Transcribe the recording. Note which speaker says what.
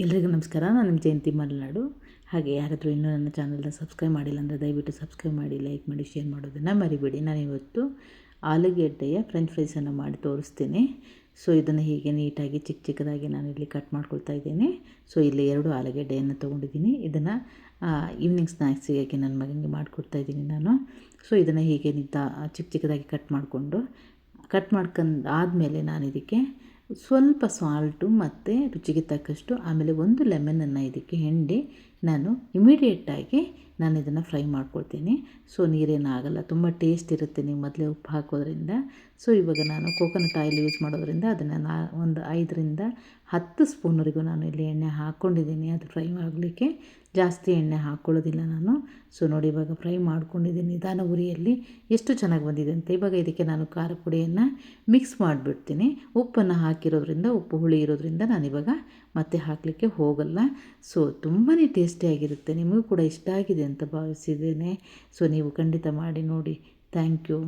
Speaker 1: ಎಲ್ರಿಗೂ ನಮಸ್ಕಾರ. ನಾನು ನಿಮ್ಮ ಜಯಂತಿ ಮಲೆನಾಡು. ಹಾಗೆ ಯಾರಾದರೂ ಇನ್ನೂ ನನ್ನ ಚಾನಲ್ನ ಸಬ್ಸ್ಕ್ರೈಬ್ ಮಾಡಿಲ್ಲ ಅಂದರೆ ದಯವಿಟ್ಟು ಸಬ್ಸ್ಕ್ರೈಬ್ ಮಾಡಿ, ಲೈಕ್ ಮಾಡಿ, ಶೇರ್ ಮಾಡೋದನ್ನು ಮರಿಬೇಡಿ. ನಾನಿವತ್ತು ಆಲೂಗೆಡ್ಡೆಯ ಫ್ರೆಂಚ್ ಫ್ರೈಸನ್ನು ಮಾಡಿ ತೋರಿಸ್ತೀನಿ. ಸೊ, ಇದನ್ನು ಹೀಗೆ ನೀಟಾಗಿ ಚಿಕ್ಕ ಚಿಕ್ಕದಾಗಿ ನಾನು ಇಲ್ಲಿ ಕಟ್ ಮಾಡ್ಕೊಳ್ತಾ ಇದ್ದೀನಿ. ಸೊ, ಇಲ್ಲಿ ಎರಡು ಆಲೂಗೆಡ್ಡೆಯನ್ನು ತೊಗೊಂಡಿದ್ದೀನಿ. ಇದನ್ನು ಈವ್ನಿಂಗ್ ಸ್ನ್ಯಾಕ್ಸಿಗೆ ನನ್ನ ಮಗನಿಗೆ ಮಾಡಿಕೊಡ್ತಾ ಇದ್ದೀನಿ ನಾನು. ಸೊ, ಇದನ್ನು ಹೀಗೆ ನಿಂತ ಚಿಕ್ಕ ಚಿಕ್ಕದಾಗಿ ಕಟ್ ಮಾಡಿಕೊಂಡು, ಕಟ್ ಮಾಡ್ಕೊಂಡು ಆದಮೇಲೆ ನಾನು ಇದಕ್ಕೆ ಸ್ವಲ್ಪ ಸಾಲ್ಟು ಮತ್ತು ರುಚಿಗೆ ತಕ್ಕಷ್ಟು ಆಮೇಲೆ ಒಂದು ಲೆಮನನ್ನು ಇದಕ್ಕೆ ಹಿಂಡಿ ನಾನು ಇಮಿಡಿಯೇಟಾಗಿ ನಾನು ಇದನ್ನು ಫ್ರೈ ಮಾಡ್ಕೊಳ್ತೀನಿ. ಸೊ ನೀರೇನು ಆಗಲ್ಲ. ತುಂಬ ಟೇಸ್ಟ್ ಇರುತ್ತೆ ನೀವು ಮೊದಲೇ ಉಪ್ಪು ಹಾಕೋದ್ರಿಂದ. ಸೊ ಇವಾಗ ನಾನು ಕೋಕೋನಟ್ ಆಯಿಲ್ ಯೂಸ್ ಮಾಡೋದ್ರಿಂದ ಅದನ್ನು ನಾ ಒಂದು ಐದರಿಂದ ಹತ್ತು ಸ್ಪೂನ್ವರೆಗೂ ನಾನು ಇಲ್ಲಿ ಎಣ್ಣೆ ಹಾಕ್ಕೊಂಡಿದ್ದೀನಿ ಅದು ಫ್ರೈ ಆಗಲಿಕ್ಕೆ ಜಾಸ್ತಿ ಎಣ್ಣೆ ಹಾಕ್ಕೊಳ್ಳೋದಿಲ್ಲ ನಾನು. ಸೊ ನೋಡಿ ಇವಾಗ ಫ್ರೈ ಮಾಡ್ಕೊಂಡಿದ್ದೀನಿ. ನಿಧಾನ ಉರಿಯಲ್ಲಿ ಎಷ್ಟು ಚೆನ್ನಾಗಿ ಬಂದಿದೆ ಅಂತ ಇವಾಗ ಇದಕ್ಕೆ ನಾನು ಖಾರ ಪುಡಿಯನ್ನು ಮಿಕ್ಸ್ ಮಾಡಿಬಿಡ್ತೀನಿ. ಉಪ್ಪನ್ನು ಹಾಕಿರೋದ್ರಿಂದ, ಉಪ್ಪು ಹುಳಿ ಇರೋದ್ರಿಂದ ನಾನಿವಾಗ ಮತ್ತೆ ಹಾಕಲಿಕ್ಕೆ ಹೋಗಲ್ಲ. ಸೊ ತುಂಬಾ ಟೇಸ್ಟಿಯಾಗಿರುತ್ತೆ ನಿಮಗೂ ಕೂಡ ಇಷ್ಟ ಆಗಿದೆ ಅಂತ ಭಾವಿಸಿದ್ದೇನೆ. ಸೊ ನೀವು ಖಂಡಿತ ಮಾಡಿ ನೋಡಿ. Thank you